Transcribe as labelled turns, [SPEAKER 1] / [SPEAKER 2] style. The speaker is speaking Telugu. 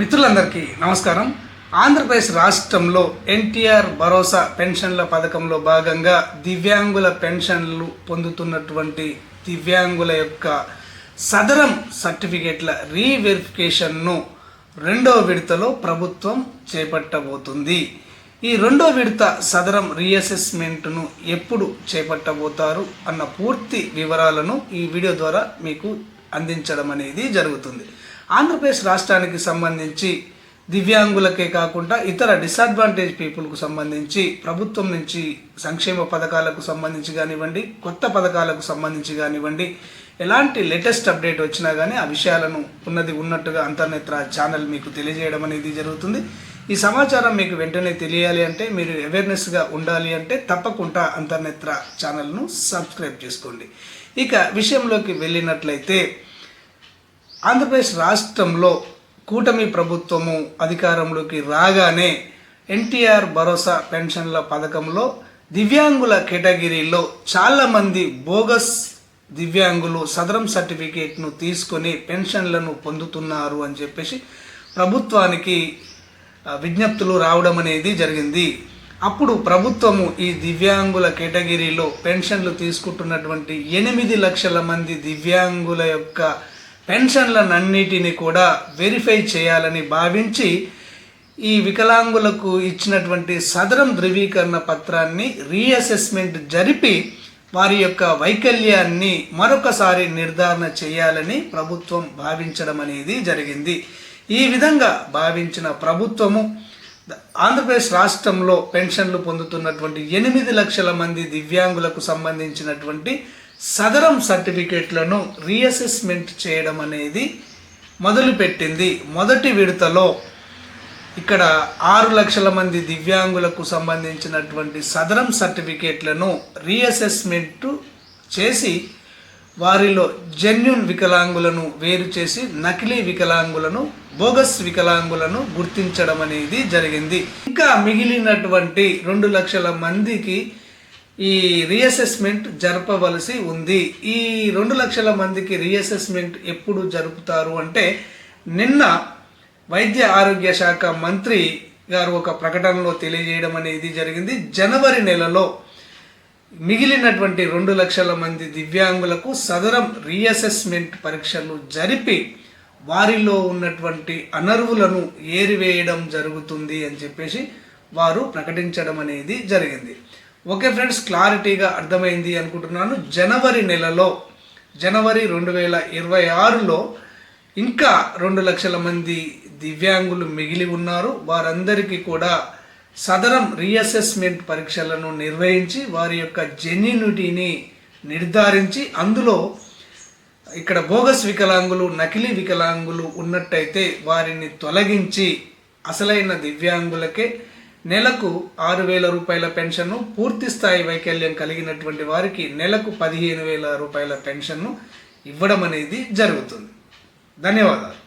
[SPEAKER 1] మిత్రులందరికీ నమస్కారం. ఆంధ్రప్రదేశ్ రాష్ట్రంలో ఎన్టీఆర్ భరోసా పెన్షన్ల పథకంలో భాగంగా దివ్యాంగుల పెన్షన్లు పొందుతున్నటువంటి దివ్యాంగుల యొక్క సదరం సర్టిఫికేట్ల రీవెరిఫికేషన్ను రెండో విడతలో ప్రభుత్వం చేపట్టబోతుంది. ఈ రెండో విడత సదరం రీఅసెస్మెంట్ను ఎప్పుడు చేపట్టబోతారు అన్న పూర్తి వివరాలను ఈ వీడియో ద్వారా మీకు అందించడం అనేది జరుగుతుంది. ఆంధ్రప్రదేశ్ రాష్ట్రానికి సంబంధించి దివ్యాంగులకే కాకుండా ఇతర డిసడ్వాంటేజ్ పీపుల్కు సంబంధించి ప్రభుత్వం నుంచి సంక్షేమ పథకాలకు సంబంధించి కానివ్వండి కొత్త పథకాలకు సంబంధించి కానివ్వండి ఎలాంటి లేటెస్ట్ అప్డేట్ వచ్చినా కానీ ఆ విషయాలను ఉన్నది ఉన్నట్టుగా అంతర్నేత్ర ఛానల్ మీకు తెలియజేయడం అనేది జరుగుతుంది. ఈ సమాచారం మీకు వెంటనే తెలియాలి అంటే మీరు అవేర్నెస్గా ఉండాలి అంటే తప్పకుండా అంతర్నేత్ర ఛానల్ను సబ్స్క్రైబ్ చేసుకోండి. ఇక విషయంలోకి వెళ్ళినట్లయితే ఆంధ్రప్రదేశ్ రాష్ట్రంలో కూటమి ప్రభుత్వము అధికారంలోకి రాగానే ఎన్టీఆర్ భరోసా పెన్షన్ల పథకంలో దివ్యాంగుల కేటగిరీలో చాలామంది బోగస్ దివ్యాంగులు సదరం సర్టిఫికేట్ను తీసుకొని పెన్షన్లను పొందుతున్నారు అని చెప్పేసి ప్రభుత్వానికి విజ్ఞప్తులు రావడం అనేది జరిగింది. అప్పుడు ప్రభుత్వము ఈ దివ్యాంగుల కేటగిరీలో పెన్షన్లు తీసుకుంటున్నటువంటి ఎనిమిది లక్షల మంది దివ్యాంగుల యొక్క పెన్షన్లనన్నిటిని కూడా వెరిఫై చేయాలని భావించి ఈ వికలాంగులకు ఇచ్చినటువంటి సదరం ధృవీకరణ పత్రాన్ని రీఅసెస్మెంట్ జరిపి వారి యొక్క వైకల్యాన్ని మరొకసారి నిర్ధారణ చేయాలని ప్రభుత్వం భావించడం అనేది జరిగింది. ఈ విధంగా భావించిన ప్రభుత్వము ఆంధ్రప్రదేశ్ రాష్ట్రంలో పెన్షన్లు పొందుతున్నటువంటి ఎనిమిది లక్షల మంది దివ్యాంగులకు సంబంధించినటువంటి సదరం సర్టిఫికేట్లను రీఅసెస్మెంట్ చేయడం అనేది మొదలుపెట్టింది. మొదటి విడతలో ఇక్కడ ఆరు లక్షల మంది దివ్యాంగులకు సంబంధించినటువంటి సదరం సర్టిఫికేట్లను రీఅసెస్మెంట్ చేసి వారిలో జెన్యున్ వికలాంగులను వేరు చేసి నకిలీ వికలాంగులను బోగస్ వికలాంగులను గుర్తించడం అనేది జరిగింది. ఇంకా మిగిలినటువంటి రెండు లక్షల మందికి ఈ రీఅసెస్మెంట్ జరపవలసి ఉంది. ఈ రెండు లక్షల మందికి రీఅసెస్మెంట్ ఎప్పుడు జరుపుతారు అంటే నిన్న వైద్య ఆరోగ్య శాఖ మంత్రి గారు ఒక ప్రకటనలో తెలియజేయడం అనేది జరిగింది. జనవరి నెలలో మిగిలినటువంటి రెండు లక్షల మంది దివ్యాంగులకు సదరం రీఅసెస్మెంట్ పరీక్షలు జరిపి వారిలో ఉన్నటువంటి అనర్వులను ఏరివేయడం జరుగుతుంది అని చెప్పేసి వారు ప్రకటించడం అనేది జరిగింది. ఓకే ఫ్రెండ్స్ క్లారిటీగా అర్థమైంది అనుకుంటున్నాను. జనవరి నెలలో జనవరి రెండు వేల ఇరవై ఆరులో ఇంకా రెండు లక్షల మంది దివ్యాంగులు మిగిలి ఉన్నారు. వారందరికీ కూడా సదరం రీఅసెస్మెంట్ పరీక్షలను నిర్వహించి వారి యొక్క జెన్యునిటీని నిర్ధారించి అందులో ఇక్కడ బోగస్ వికలాంగులు నకిలీ వికలాంగులు ఉన్నట్టయితే వారిని తొలగించి అసలైన దివ్యాంగులకే నెలకు ఆరు వేల రూపాయల పెన్షన్ను పూర్తి స్థాయి వైకల్యం కలిగినటువంటి వారికి నెలకు పదిహేను వేల రూపాయల పెన్షన్ను ఇవ్వడం అనేది జరుగుతుంది. ధన్యవాదాలు.